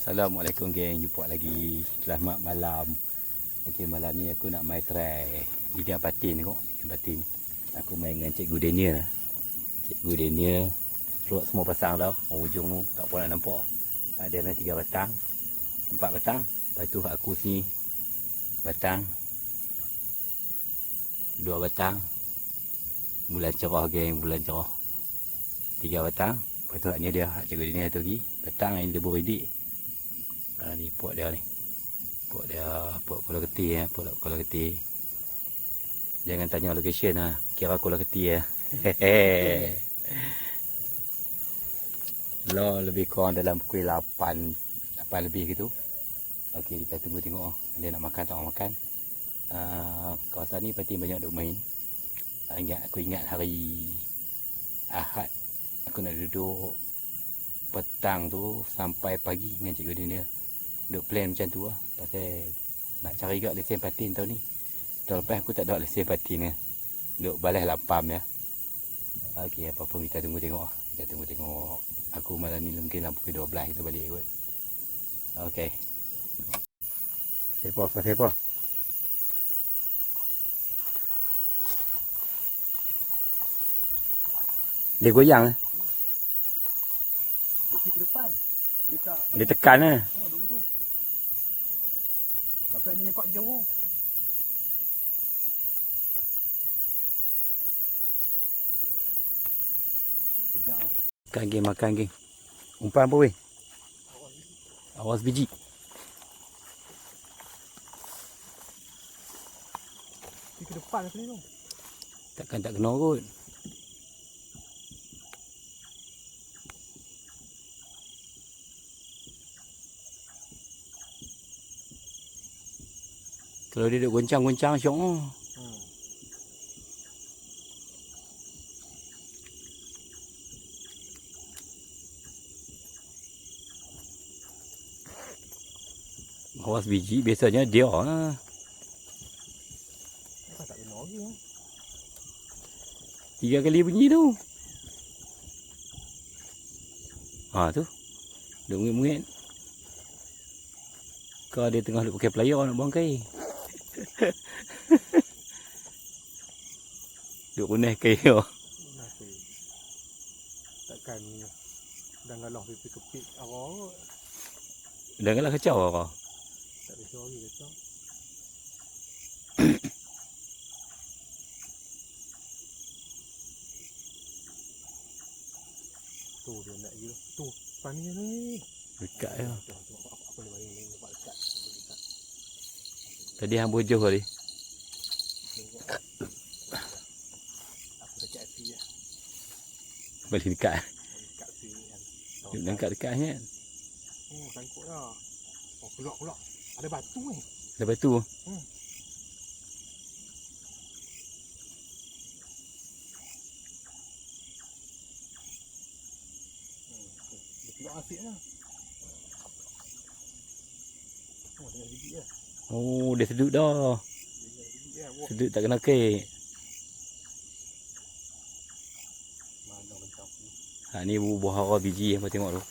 Assalamualaikum geng, jumpa lagi. Selamat malam. Okey, malam ni aku nak main try ikan patin tengok, ikan patin. Aku main dengan Cikgu Daniel lah. Cikgu Daniel Rod semua pasang dah. Ujung tu tak pun nak nampak. Ada ada tiga batang. Empat batang. Lepas tu aku sini batang. Dua batang. Bulan cerah geng, bulan cerah. Tiga batang. Lepas tu ni dia Cikgu Daniel tu lagi. Batang yang dia beridik. Ha, ni pot dia ni. Pot dia, pot kola keti ya, pot kola keti. Jangan tanya location ha. Kira kola keti ya. Hehehe. Lo lebih kurang dalam pukul 8 8 lebih gitu. Okey, kita tunggu tengok dia nak makan tak nak makan. Uh, kawasan ni pasti banyak duk main. Ingat aku ingat hari Ahad aku nak duduk petang tu sampai pagi dengan cikgu dia duk plan macam tu lah. Pasal nak cari gak lesen patin tahun ni. Tahun lepas aku tak ada lesen patin ni duk balas lapam ya. Ok apa pun kita tunggu tengok lah. kita tunggu tengok. Aku malam ni mungkin dalam pukul 12 kita balik kot. Ok sepa apa sepa dia goyang eh. Dia pergi ke depan. Dia tak dia tekan eh. Oh, dulu tu. Tapi ni lepak jauh. Sekejap lah. Makan geng, makan geng. Umpan apa weh? Awas biji. Pergi ke depan lah sini tu. Takkan tak kena kot. Kalau dia duduk goncang-goncang syok oh. Hmm. Awas biji biasanya dia lah. Kenapa tak kena lagi eh? Tiga kali bunyi tu. Ha tu. Duk mungit-mungit. Kau dia tengah duk pakai pelayar nak buang kain. duk punah kain tu. Kenapa? Takkan dah ngalah pipi kepit awak Dah kalah kacau lah kau. tak ada suara kata. tu dia nak gila. Tu, depan ni ni. Dekat ya. Tu, tu, apa, apa ni main ni nampak dekat. Nampak dekat. Tadi hang bojoh tadi. Balik dekat. Dekat api ni. Tahu Duk tak? dekat dekat kan. Oh, sangkut dah. Oh, keluar, keluar. Ada batu ni. Lepas tu Dia keluar asyik lah. Oh, dengan biji lah. Oh dia sedut dah. Sedut tak kena ni. Ha ni buah hara biji apa tengok tu.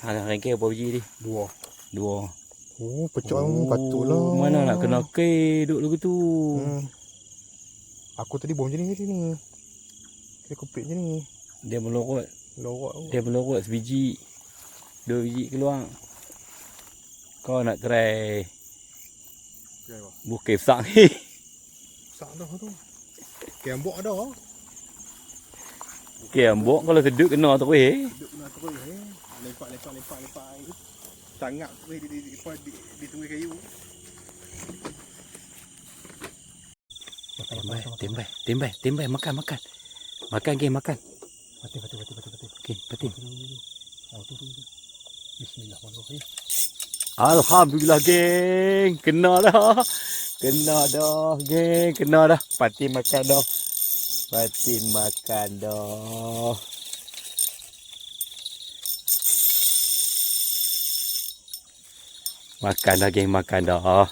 Ha rangkai berapa biji ni? Dua. Dua. Oh, pecah Oh, patutlah. Mana nak kena kain duduk lagu tu. Hmm. Aku tadi bom macam ni. Kena kupit je ni. Dia melorot. Lorot tu. Dia melorot sebiji. Dua biji keluar. Kau nak try Okay, wah. bukan besar ni. Sak dah tu. Kembok dah. Okey, ambok kalau sedut kena tu weh. Duduk kena terus eh. Lepak lepak lepak lepak air. Sangat tu eh di di di, di, di, di tunggu kayu. Tembak, tembak, tembak, tembak, makan, makan. Makan geng, makan. Mati mati mati mati mati. Okey, patin. Oh tu tu. tu. Bismillahirrahmanirrahim. Alhamdulillah geng, kena dah. Kena dah geng, kena dah. Patin makan dah. Patin makan dah. Makan dah geng, makan dah.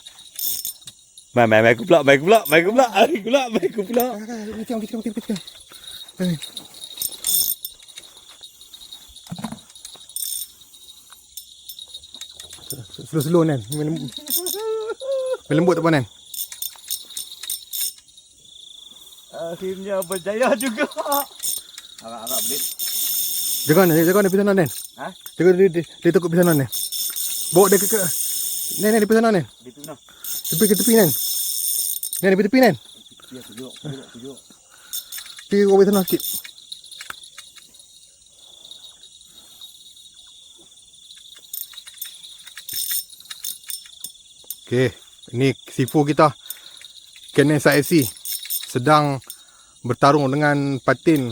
Mai mai mai aku pula, mai aku pula, mai aku pula, mai aku pula, mai pula. Kita kita kita kita. Slow-slow Nen. Main lembut. Main lembut tak apa Nen? Akhirnya berjaya juga. Agak-agak belit. Jaga Nen, jaga Nen pisanan Nen. Ha? Jaga dia, dia, dia takut pisanan Nen. Bawa dia ke ke. Nen, di pisanan Nen. Di tu nah. Tepi ke tepi Nen. Nen, di tepi Nen. Ya, tujuk, tujuk, tujuk. Pergi ke bawah sana sikit. Okey, ini sifu kita. Canon SIC sedang bertarung dengan patin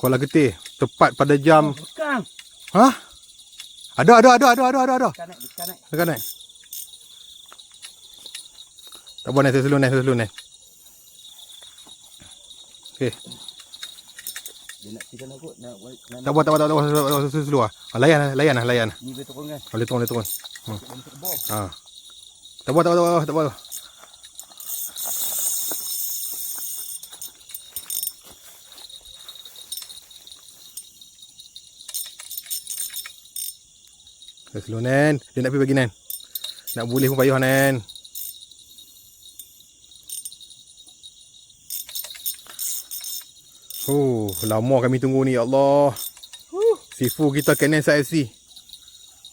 Kuala Getih tepat pada jam Bukan. ha? Ada ada ada ada ada ada ada. Naik, naik. Dekat naik. Tak apa naik slow naik slow naik. Okey. Dia nak pergi sana kot. Nak buat Tak apa, tak apa, tak slow lah. Ah, layan lah, layan lah, layan. Ni boleh turun kan? Boleh turun, boleh turun. Bawah. Ha. Tak apa, tak apa, tak. Dah slow, Nen. Dia nak pergi bagi, Nen. Nak boleh pun payah, Nen. Oh, lama kami tunggu ni, ya Allah. Sifu kita Canon SIC.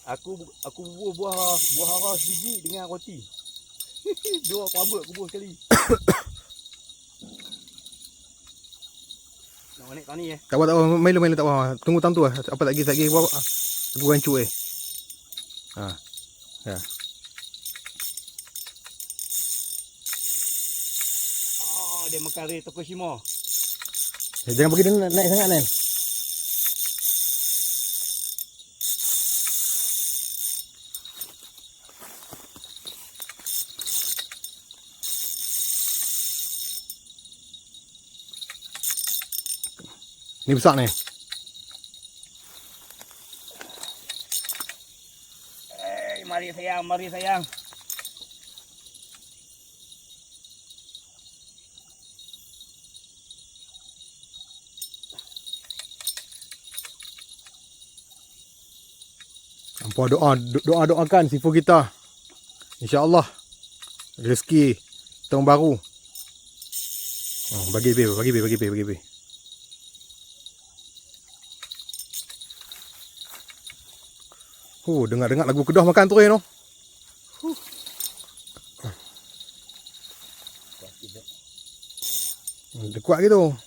Aku aku bubuh buah buah hara sebiji dengan roti. Dua rambut aku bubuh sekali. Nak naik kau ni eh. Tak apa, tak apa. Main dulu. Tak apa. Tunggu tam tu lah. Apa lagi, lagi. Apa, apa. Aku hancur eh. Ha. Ya. Oh, dia makan ray Tokushima. Jangan bagi dia naik, sangat, Nen. Ni besar ni. Eh, mari sayang, mari sayang. Apa doa doa doakan sifu kita. Insya-Allah rezeki tahun baru. Oh, bagi be, bagi be, bagi be, bagi be. Oh, dengar-dengar lagu Kedah makan tu no. Hmm, Dia kuat gitu.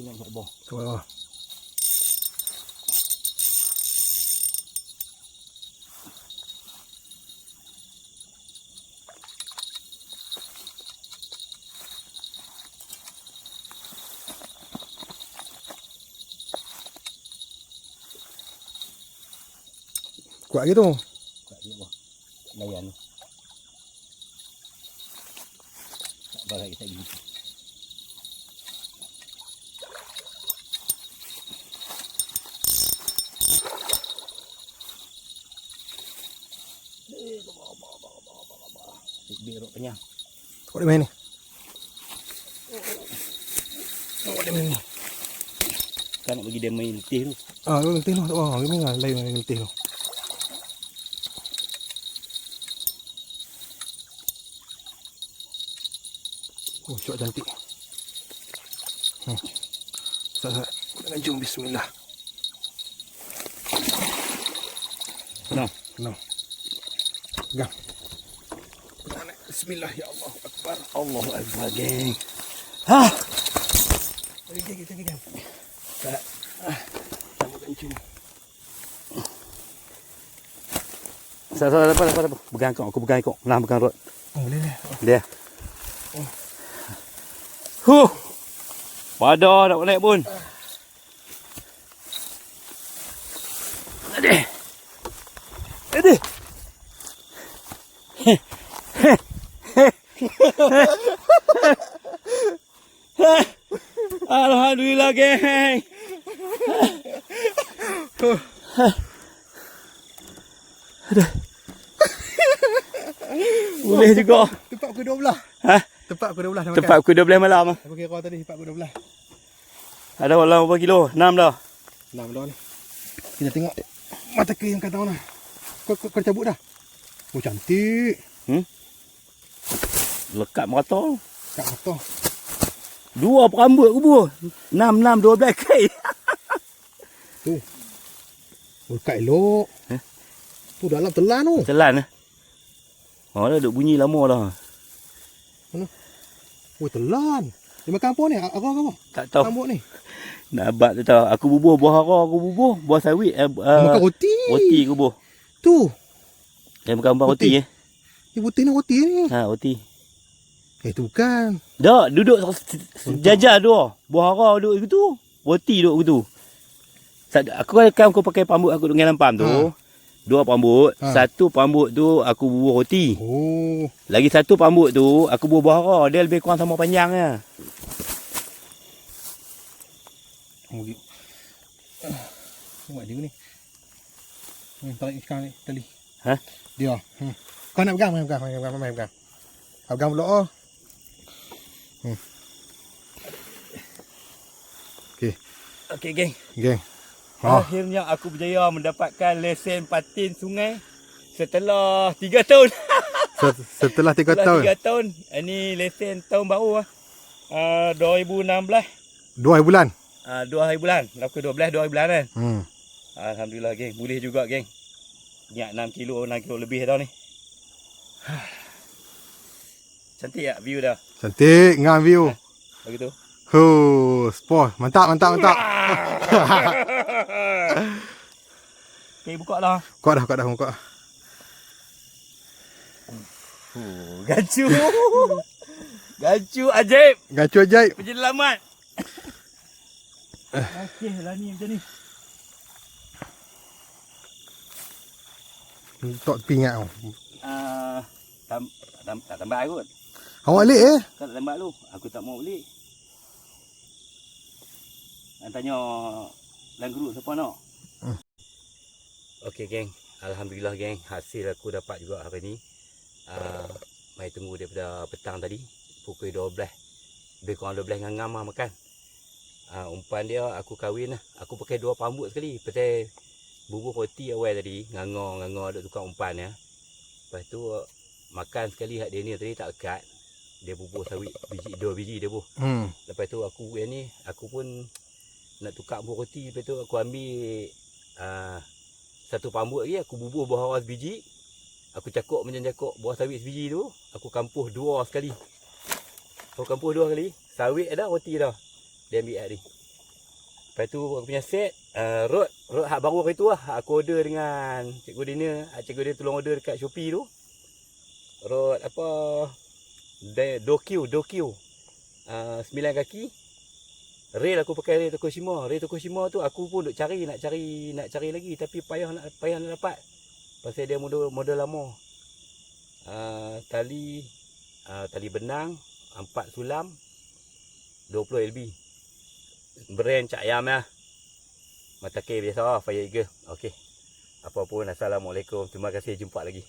Oh, ni nak buat bawah. Tu lah. Kuat gitu. Tak dia bawah. Layan ni. Tak bagai kita gitu. Biru penyang. Kuat dia main ni. Oh, dia main ni. Kan nak bagi dia main letih tu. Ah, lu letih tu. Tak apa. Ini lah lain dengan letih tu. Oh, cuak cantik. Hmm. Sat-sat. Dengan jom bismillah. Senang. Tenang. Pegang. Bismillah ya Allah Akbar. Allah Akbar, geng. Ha! Lagi, lagi, lagi, lagi. Tak. Sama kencing. Salah, salah, dapat, dapat, dapat. Pegang kau, aku pegang kau. Nah, pegang rot. Oh, boleh ni. Dia. Huh. Padah tak boleh pun. Adik. Alhamdulillah geng. Boleh juga. Tempat pukul 12. Ha? Tempat pukul 12 dah Tempat pukul 12 malam. ah. Apa kira tadi tempat pukul 12. Ada walau berapa kilo? 6 dah. Nah, dah ni. Kita tengok mata ke yang kat mana. Kau, kau, kau cabut dah. Oh cantik. Lekat merata. Kat mata. Dua perambut aku buah. 6 6 12 kai. Tu. Oh kat elok. Eh? Tu dalam telan tu. Telan eh. Oh dah duk bunyi lama dah. Oh telan. Dia makan apa ni? Aku apa? Tak tahu. Rambut ni. Nak abad tu tahu. Aku bubuh buah hara aku bubuh. Buah sawit. Eh, Uh, makan uh, roti. roti aku bubuh. Tu. Dia makan buah roti, Roti. eh. Ni roti ni roti ni. Ha roti. Eh tu bukan. Dah duduk jajar dua. Buah hara duduk gitu. Roti duduk gitu. Aku kan aku pakai pambut aku dengan lampam tu. Ha. Dua pambut. Ha. Satu pambut tu aku bubuh roti. Oh. Lagi satu pambut tu aku bubuh buah hara. Dia lebih kurang sama panjangnya. Oh gitu. Buat dia ni. Hmm, tarik sekarang ni tali. Ha? Dia. Hmm. Kau nak pegang, main pegang, main pegang, main pegang. Pegang pula oh. Hmm. Okey, Okey geng. geng. Ha. Akhirnya aku berjaya mendapatkan lesen patin sungai setelah 3 tahun. Set- Setelah 3 Setelah tahun, 3 tahun. Ini lesen tahun baru ah. Uh, 2016. 2 hari bulan. Uh, 2 hari bulan. Aku 12 2 hari bulan kan. Hmm. Alhamdulillah geng. Boleh juga geng. Niat 6 kilo 6 kilo lebih dah ni. Cantik tak view dah. Cantik ngam view. Begitu. Huh, sport. Mantap, mantap, mantap. Okay, buka lah. Kau dah, kau dah, kau. Uh, gacu. gacu ajaib. Gacu ajaib. Penyelamat. Okey lah ni macam ni. Tak tepi ingat tau. Uh, tam, tam, tak tambah kot. Awak alik eh? Kau tak tambah lu. Aku tak mau beli. Nak tanya Land Group siapa nak? Hmm. Okey geng. Alhamdulillah geng. Hasil aku dapat juga hari ni. Uh, mari tunggu daripada petang tadi. Pukul 12. Lebih kurang 12 dengan ngam lah makan. Uh, umpan dia aku kahwin lah. Aku pakai dua pambut sekali. Pasal bubur roti awal tadi. Ngangor-ngangor duk tukar umpan ya. Lepas tu makan sekali hak dia ni tadi tak lekat. Dia bubur sawit biji dua biji dia bu. Hmm. Lepas tu aku yang ni aku pun nak tukar bubur roti lepas tu aku ambil uh, satu pambut lagi aku bubur buah hawas biji. Aku cakup macam cakup buah sawit sebiji tu, aku kampuh dua sekali. Aku kampuh dua kali. Sawit ada roti dah. Dia ambil hak ni. Lepas tu aku punya set uh, rot rot hak baru hari tu lah aku order dengan cikgu Dina, hak cikgu dia tolong order dekat Shopee tu. Rot apa Dokyo, Dokyo. Uh, sembilan kaki. Rail aku pakai rail Tokushima. Rail Tokushima tu aku pun duk cari nak cari nak cari lagi tapi payah nak payah nak dapat. Pasal dia model model lama. Uh, tali uh, tali benang empat sulam 20 LB. Brand Cak Ayam lah. Mata biasa Fire Eagle. Okey. Apa pun, Assalamualaikum. Terima kasih, jumpa lagi.